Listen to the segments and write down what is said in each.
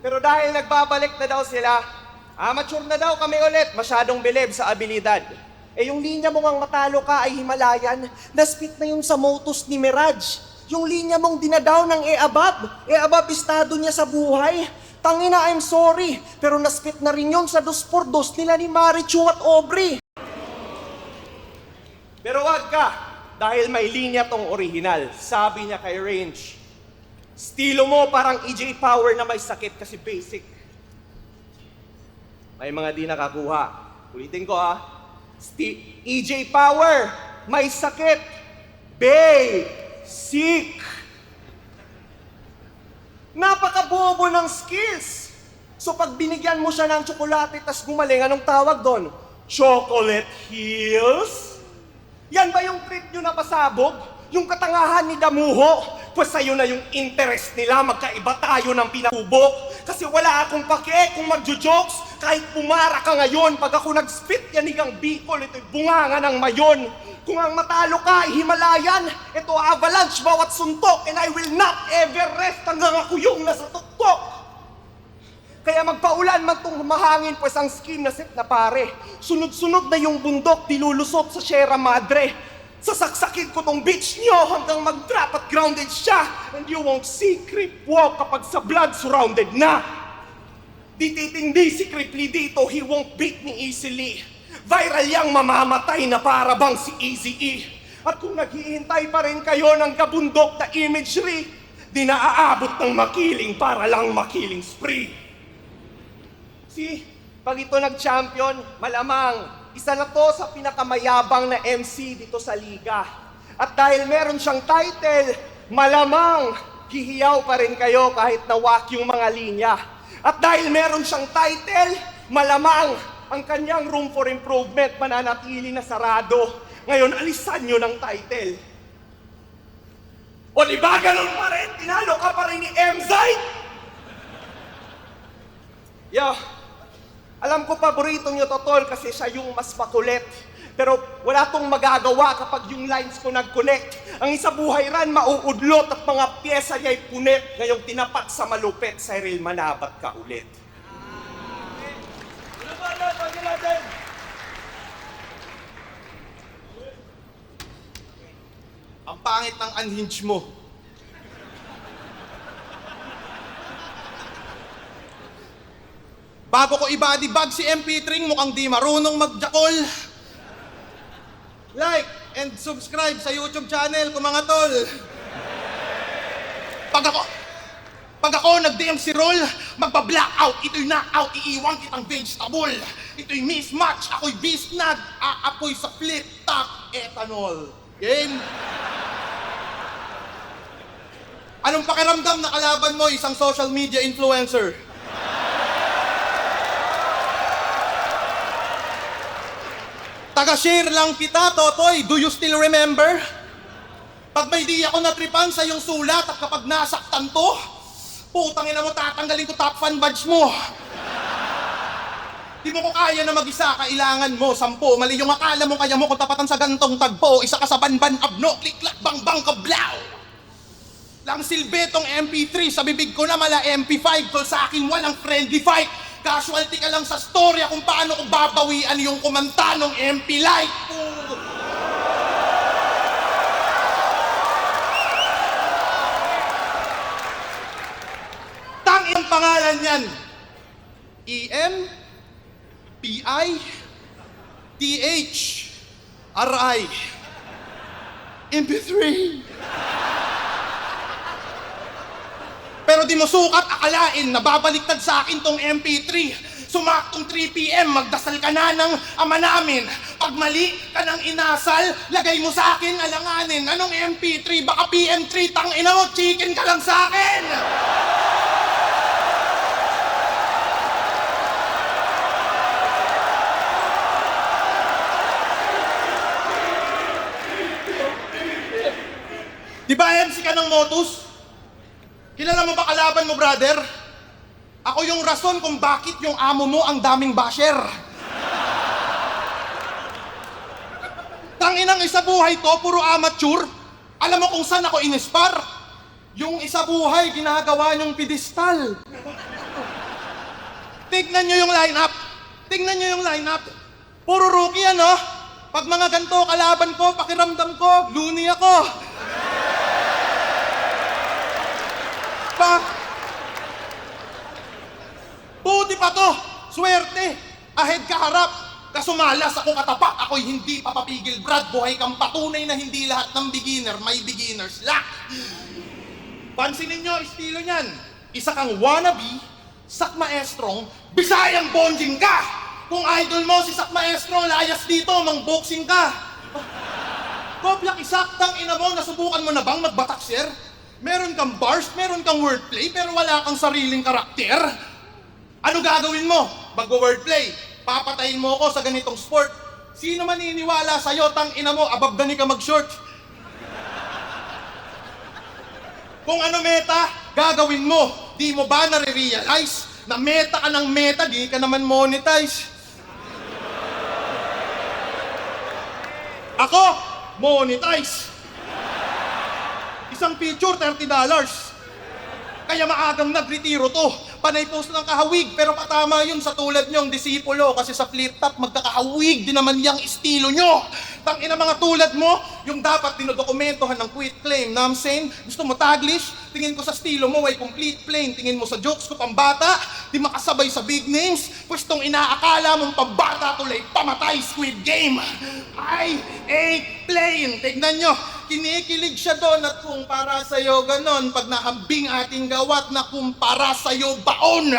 Pero dahil nagbabalik na daw sila, amateur na daw kami ulit, masyadong bilib sa abilidad. Eh yung linya mong ang matalo ka ay Himalayan, naspit na yun sa motos ni Mirage. Yung linya mong dinadaw ng E-Abab, E-Abab estado niya sa buhay. Tangina, I'm sorry, pero naspit na rin yun sa dos por dos nila ni Marichu at Aubrey. Pero wag ka, dahil may linya tong original. Sabi niya kay Range, Stilo mo parang EJ Power na may sakit kasi basic. May mga di nakakuha. Ulitin ko ha. Sti- EJ Power, may sakit. Basic. Napakabobo ng skills. So pag binigyan mo siya ng tsokolate tas gumaling, anong tawag doon? Chocolate Hills? Yan ba yung trip nyo na pasabog? Yung katangahan ni Damuho? Pues sa'yo na yung interest nila, magkaiba tayo ng pinakubo. Kasi wala akong pake kung magjo-jokes. Kahit pumara ka ngayon, pag ako nag-spit yan higang Bicol, ito'y bunganga ng mayon. Kung ang matalo ka ay Himalayan, ito avalanche bawat suntok, and I will not ever rest hanggang ako yung nasa tuktok. Kaya magpaulan man tong mahangin pues ang scheme na set na pare. Sunod-sunod na yung bundok, dilulusot sa Sierra Madre. Sasaksakin ko tong beach nyo hanggang mag-drop at grounded siya. And you won't see creep walk kapag sa blood surrounded na. Di titindi si Cripply dito, he won't beat me easily. Viral yang mamamatay na para bang si Easy E. At kung naghihintay pa rin kayo ng kabundok na imagery, di naaabot ng makiling para lang makiling spree. See, pag ito nag-champion, malamang isa na to sa pinakamayabang na MC dito sa liga. At dahil meron siyang title, malamang hihiyaw pa rin kayo kahit nawak yung mga linya. At dahil meron siyang title, malamang ang kanyang room for improvement mananatili na sarado. Ngayon, alisan nyo ng title. O di ba ganun pa rin? Tinalo ka pa rin ni MZY? Yo, alam ko paborito nyo to, Tol, kasi siya yung mas makulit. Pero wala tong magagawa kapag yung lines ko nag-connect. Ang isa buhay ran, mauudlot at mga pyesa niya'y punit. Ngayong tinapat sa malupit, Cyril, manabat ka ulit. Ang pangit ng unhinge mo. Bago ko i-body si MP3, mukhang di marunong magjakol. Like and subscribe sa YouTube channel ko mga tol. Pag ako, pag ako nag-DM si Roll, magpa-blackout, ito'y knockout, iiwan kitang vegetable. Ito'y mismatch, ako'y bisnag, aapoy sa flip top ethanol. Game? Anong pakiramdam na kalaban mo isang social media influencer? Taga-share lang kita, Totoy. Do you still remember? Pag may di ako natripan sa iyong sulat at kapag nasaktan to, putang ina mo, tatanggalin ko top fan badge mo. Di mo ko kaya na mag-isa, kailangan mo, sampo. Mali yung akala mo, kaya mo kung tapatan sa gantong tagpo. Isa ka sa banban abno, klik-klak, bang-bang ka, blaw! Lang silbetong MP3, sa bibig ko na mala MP5, tol sa akin walang friendly fight. Casualty ka lang sa storya kung paano ko babawian yung kumanta ng MP Light. Tang ang pangalan yan. E-M, P-I, T-H, R-I. MP3. Pero di mo sukat akalain na babaliktad sa akin tong MP3. Sumaktong 3pm, magdasal ka na ng ama namin. Pag mali ka ng inasal, lagay mo sa akin alanganin. Anong MP3? Baka PM3, tang ina mo, chicken ka lang sa akin! Di ba MC ka ng Motus? Kilala mo ba kalaban mo, brother? Ako yung rason kung bakit yung amo mo ang daming basher. Tanginang isa buhay to, puro amateur. Alam mo kung saan ako inispar? Yung isa buhay, ginagawa niyong pedestal. Tignan nyo yung lineup. Tignan nyo yung lineup. Puro rookie yan, no? Pag mga ganito kalaban ko, pakiramdam ko, luni ako. Pa, Buti pa to! Swerte! Ahead ka harap! Kasumalas ako katapak, ako'y hindi papapigil. Brad, buhay kang patunay na hindi lahat ng beginner may beginner's luck. Pansinin nyo, estilo niyan. Isa kang wannabe, sak maestrong, bisayang bonjing ka! Kung idol mo si sak maestro, layas dito, mang boxing ka! Kopya isaktang ina mo, nasubukan mo na bang magbatak, sir? Meron kang bars, meron kang wordplay, pero wala kang sariling karakter? Ano gagawin mo? Mag-wordplay. Papatayin mo ako sa ganitong sport. Sino maniniwala sa'yo, tang ina mo, knee ka mag-short? Kung ano meta, gagawin mo. Di mo ba nare-realize na meta ka ng meta, di ka naman monetize? Ako, monetize. Isang picture, $30. Kaya maagang nagretiro to. Panay post ng kahawig, pero patama yun sa tulad nyong disipulo kasi sa flip top magkakahawig din naman yung estilo nyo. Tang ina mga tulad mo, yung dapat dinodokumentohan ng quit claim. Na I'm saying, gusto mo taglish? Tingin ko sa estilo mo ay complete plain. Tingin mo sa jokes ko pambata, di makasabay sa big names. Pwestong inaakala mong pambata tuloy pamatay squid game. I ain't playing. Tignan nyo, kinikilig siya doon at kung para sa'yo ganon, pag nahambing ating gawat na kung para sa'yo baon.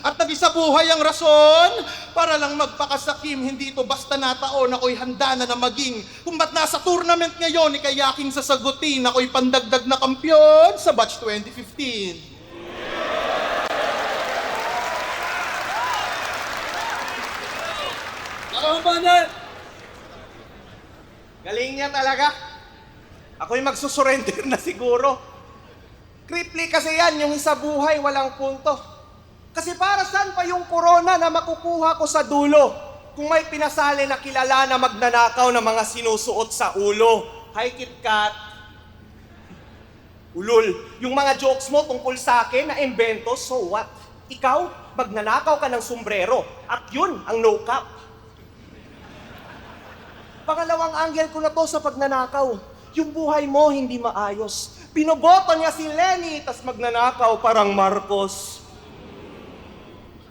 At nag-isa buhay ang rason para lang magpakasakim, hindi ito basta nataon, ako'y handa na na maging. Kung ba't nasa tournament ngayon, ikayaking sasagutin, ako'y pandagdag na kampyon sa batch 2015. Nakakabanan! Galing niya talaga. Ako'y magsusurrender na siguro. Cripply kasi yan, yung isa buhay, walang punto. Kasi para saan pa yung corona na makukuha ko sa dulo kung may pinasali na kilala na magnanakaw ng mga sinusuot sa ulo? Hi, KitKat. Ulul, yung mga jokes mo tungkol sa akin na invento, so what? Ikaw, magnanakaw ka ng sombrero at yun ang no cap. Pangalawang angle ko na to sa pagnanakaw. Yung buhay mo hindi maayos. Pinoboto niya si Lenny, tas magnanakaw parang Marcos.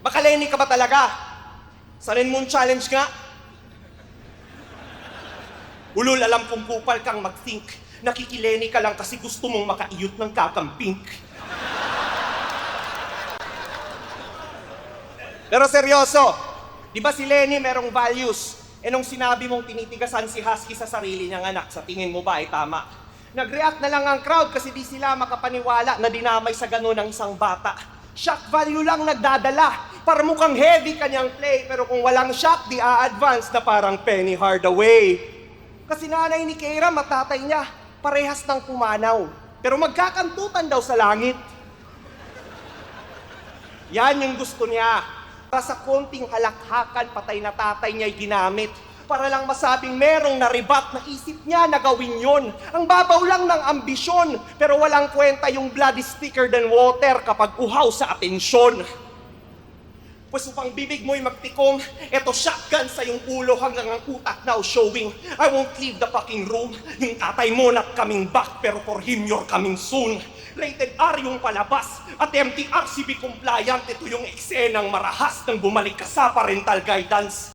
Baka Lenny ka ba talaga? Sanin mong challenge nga? Ulul, alam kong kupal kang mag-think. Nakikileni ka lang kasi gusto mong makaiyot ng kakampink. Pero seryoso, di ba si Lenny merong values? E nung sinabi mong tinitigasan si Husky sa sarili niyang anak, sa tingin mo ba ay tama? Nag-react na lang ang crowd kasi di sila makapaniwala na dinamay sa ganun ng isang bata. Shock value lang nagdadala. Para mukhang heavy kanyang play, pero kung walang shock, di a-advance na parang Penny Hardaway. Kasi nanay ni Keira, matatay niya, parehas ng pumanaw. Pero magkakantutan daw sa langit. Yan yung gusto niya. Para sa konting halakhakan, patay na tatay niya'y ginamit. Para lang masabing merong naribat na isip niya na gawin yon. Ang babaw lang ng ambisyon, pero walang kwenta yung blood is thicker than water kapag uhaw sa atensyon. Pues upang bibig mo'y magtikong, eto shotgun sa yung ulo hanggang ang utak now showing. I won't leave the fucking room. Yung tatay mo not coming back, pero for him you're coming soon. Rated R yung palabas at MTRCB compliant. Ito yung eksenang marahas nang bumalik ka sa parental guidance.